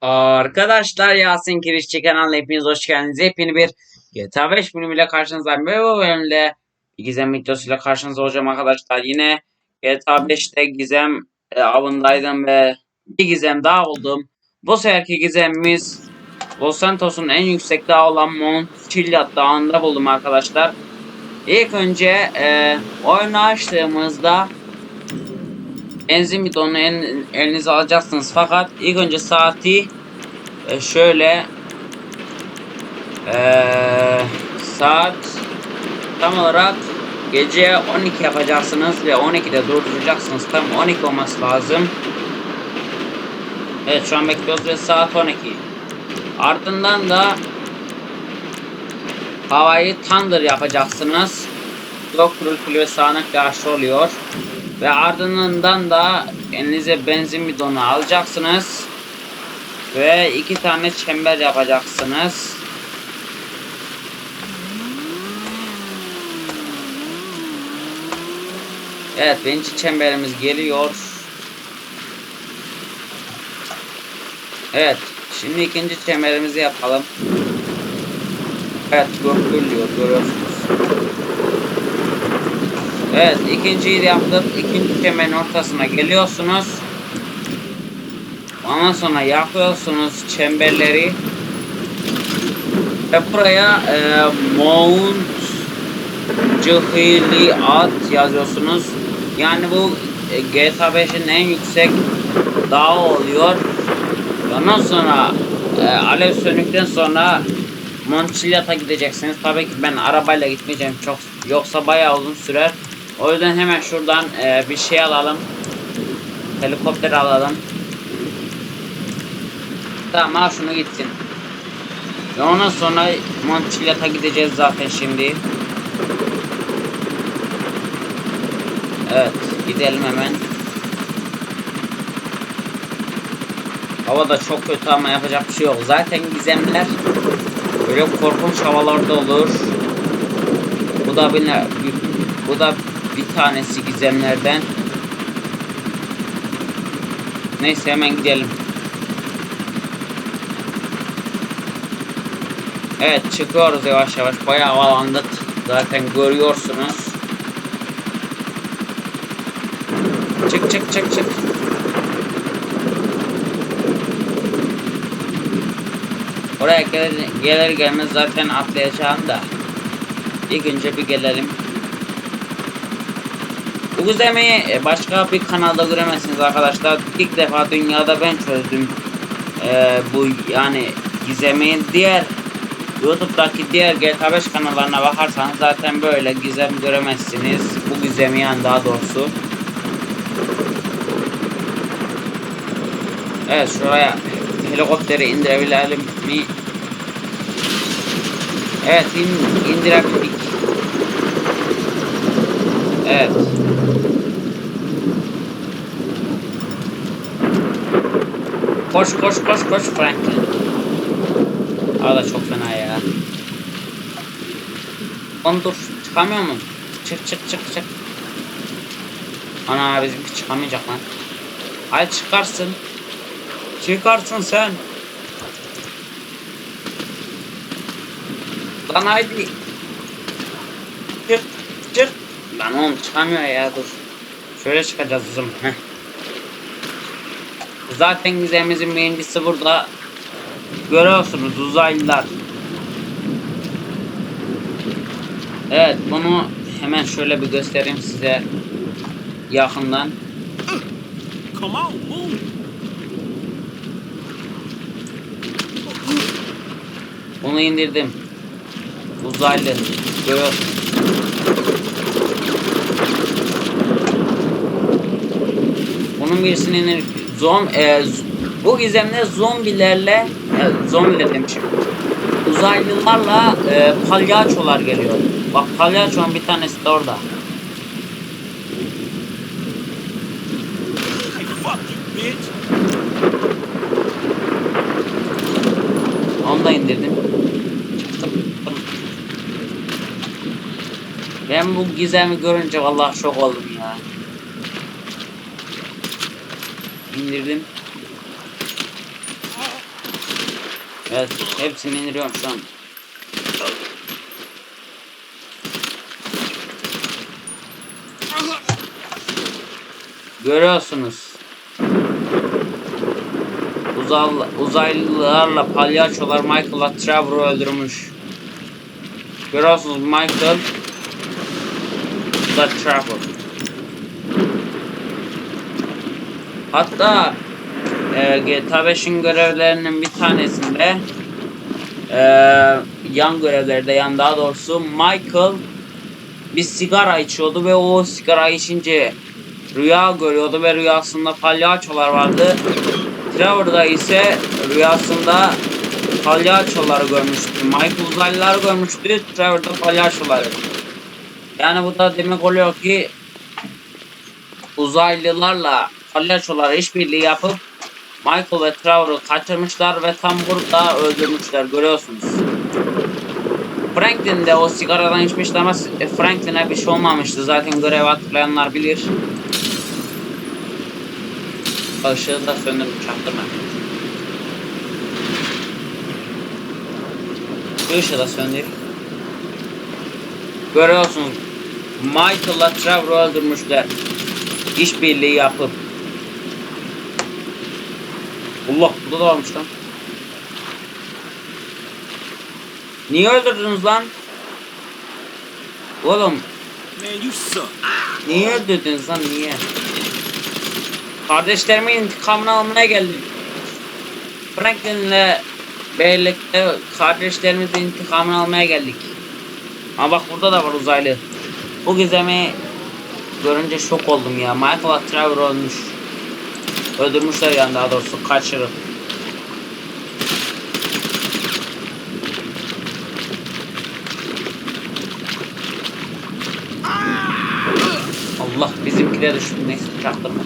Arkadaşlar Yasin Kirişçi kanalına hepiniz hoş geldiniz. Yepyeni bir GTA 5 bölümüyle karşınızdayım. Ve bu bölümde gizem videosuyla karşınızda olacağım arkadaşlar. Yine GTA 5'te gizem e, avındaydım ve bir gizem daha oldum. Bu seferki gizemimiz Los Santos'un en yüksek dağı olan Mount Chiliad Dağı'nda buldum arkadaşlar. İlk önce e, oyunu açtığımızda benzin bidonunu en, elinize alacaksınız. Fakat ilk önce saati e, şöyle e, saat tam olarak gece 12 yapacaksınız ve 12'de durduracaksınız. Tam 12 olması lazım. Evet şu an bekliyoruz ve saat 12 ardından da havayı thunder yapacaksınız. Çok gürültülü ve sağanak yağışlı oluyor ve ardından da elinize benzin bidonu alacaksınız. Ve iki tane çember yapacaksınız. Evet birinci çemberimiz geliyor. Evet şimdi ikinci çemberimizi yapalım. Evet gürülüyor görüyorsunuz. Evet ikinciyi de yaptık. İkinci kemerin ortasına geliyorsunuz. Ondan sonra yakıyorsunuz çemberleri. Ve buraya e, Mount Cihili At yazıyorsunuz. Yani bu e, GTA 5'in en yüksek dağı oluyor. Ondan sonra e, alev sönükten sonra Montchiliad'a gideceksiniz. Tabii ki ben arabayla gitmeyeceğim. Çok yoksa bayağı uzun sürer. O yüzden hemen şuradan e, bir şey alalım. Helikopter alalım. Tamam al şunu gitsin. Ve ondan sonra Montchiliad'a gideceğiz zaten şimdi. Evet gidelim hemen. Hava da çok kötü ama yapacak bir şey yok. Zaten gizemler böyle korkunç havalarda olur. Bu da bir, bu da bir tanesi gizemlerden. Neyse hemen gidelim. Evet çıkıyoruz yavaş yavaş. Bayağı havalandık. Zaten görüyorsunuz. Çık çık çık çık. Oraya gelir, gelir gelmez zaten atlayacağım da. İlk önce bir gelelim. Bu gizemi başka bir kanalda göremezsiniz arkadaşlar. İlk defa dünyada ben çözdüm. Ee, bu yani gizemi diğer YouTube'daki diğer GTA 5 kanallarına bakarsanız zaten böyle gizem göremezsiniz. Bu gizemi yani daha doğrusu. Evet şuraya helikopteri indirebilelim mi? Evet in, indirebildik. Evet. Koş koş koş koş Franklin. Aa da çok fena ya. Oğlum dur çıkamıyor mu? Çık çık çık çık. Ana bizimki çıkamayacak lan. Ay çıkarsın. Çıkarsın sen. Lan haydi. Çık çık. Lan oğlum çıkamıyor ya dur. Şöyle çıkacağız. Heh. Zaten gizemimizin birincisi burada. Görüyorsunuz uzaylılar. Evet bunu hemen şöyle bir göstereyim size yakından. Come on, move. Bunu indirdim. Uzaylı. Görüyorsunuz. Bunun birisinin zom e, bu gizemde zombilerle e, zombiler demişim. Uzaylılarla e, palyaçolar geliyor. Bak palyaçonun bir tanesi de orada. Onu da indirdim. Ben bu gizemi görünce vallahi şok oldum ya. İndirdim. Evet hepsini indiriyorum şu an. Görüyorsunuz. Uzaylılarla palyaçolar Michael'la Trevor'ı öldürmüş. Görüyorsunuz Michael da Trevor. Hatta e, GTA 5'in görevlerinin bir tanesinde e, yan görevlerde yan daha doğrusu Michael bir sigara içiyordu ve o sigara içince rüya görüyordu ve rüyasında palyaçolar vardı. Trevor'da ise rüyasında palyaçoları görmüştü. Michael uzaylıları görmüştü. Trevor'da palyaçoları. Yani bu da demek oluyor ki uzaylılarla palyaçolar işbirliği yapıp Michael ve Trevor'ı kaçırmışlar ve tam burada öldürmüşler görüyorsunuz. Franklin de o sigaradan içmişti ama e, Franklin'e bir şey olmamıştı. Zaten görev hatırlayanlar bilir. Işığı da söndürüp çaktırma. Şu ışığı da söndür. Görüyorsunuz. Michael'la Trevor'ı öldürmüşler. İşbirliği yapıp. Allah burada da varmış lan. Niye öldürdünüz lan? Oğlum niye öldürdünüz lan niye? Kardeşlerimin intikamını almaya geldim. Franklin'le birlikte kardeşlerimizin intikamını almaya geldik. Ama bak burada da var uzaylı. Bu gizemi görünce şok oldum ya. Michael Trevor ölmüş. Öldürmüşler yani daha doğrusu kaçırıp. Allah bizimkiler düştü neyse çaktırma.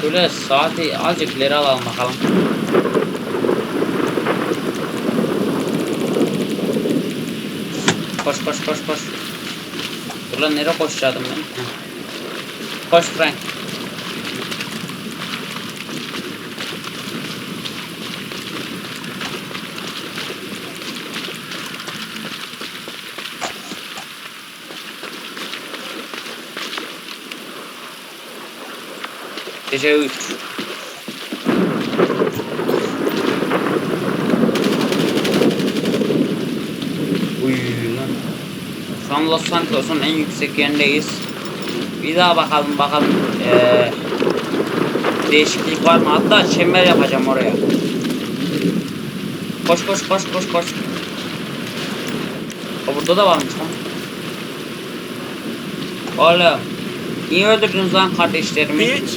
Şöyle saati azıcık ileri alalım bakalım. Koş koş koş koş. Dur lan nereye koşacaktım ben? Heh. Koş Frank. Gece 3. Uy lan. Şu an Los Santos'un en yüksek yerindeyiz. Bir daha bakalım bakalım ee, değişiklik var mı? Hatta çember yapacağım oraya. Koş koş koş koş koş. O burada da varmış lan. Oğlum. Niye öldürdünüz lan kardeşlerimi? Bitch.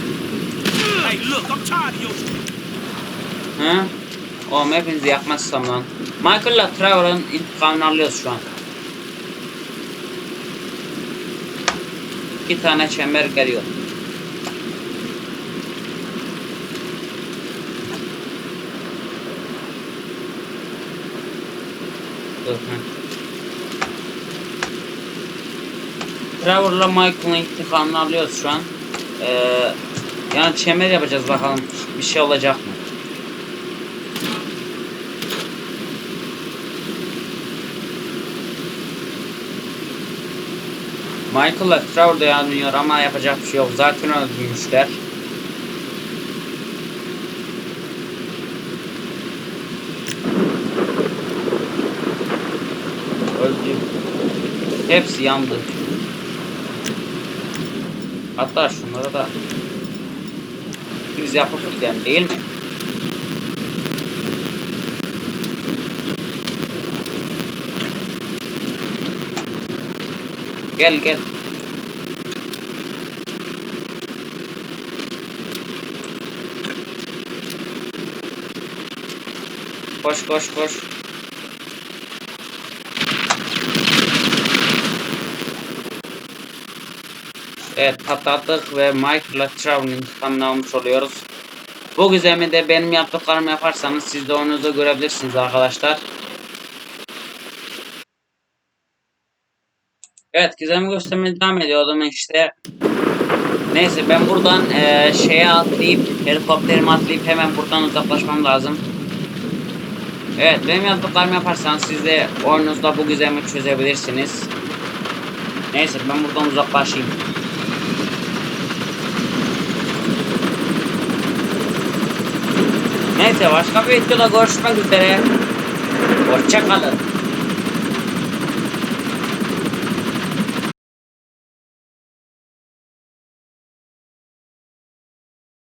Hey, look, I'm tired of your. He? Oğlum hepinizi yakmazsam lan. Michael'la Trevor'ın intikamını alıyoruz şu an. İki tane çember geliyor. Trevor'la Michael'ın intikamını alıyoruz şu an. Ee, yani çember yapacağız bakalım bir şey olacak mı? Michael'la Trevor da yanıyor ama yapacak bir şey yok. Zaten öldürmüşler. Öldü. Hepsi yandı. Hatta şunları da biz yapıp gidelim değil mi? Gel gel. Koş koş koş. Evet patlattık ve Michael'la Trevor'ın intikamını almış oluyoruz. Bu gizemi de benim yaptıklarımı yaparsanız siz de onu da görebilirsiniz arkadaşlar. Evet gizemi göstermeye devam ediyor o zaman işte Neyse ben buradan eee, şeye atlayıp helikopterime atlayıp hemen buradan uzaklaşmam lazım. Evet benim yaptıklarımı yaparsanız siz de oyununuzda bu gizemi çözebilirsiniz. Neyse ben buradan uzaklaşayım. Neyse başka bir videoda görüşmek üzere. Hoşçakalın.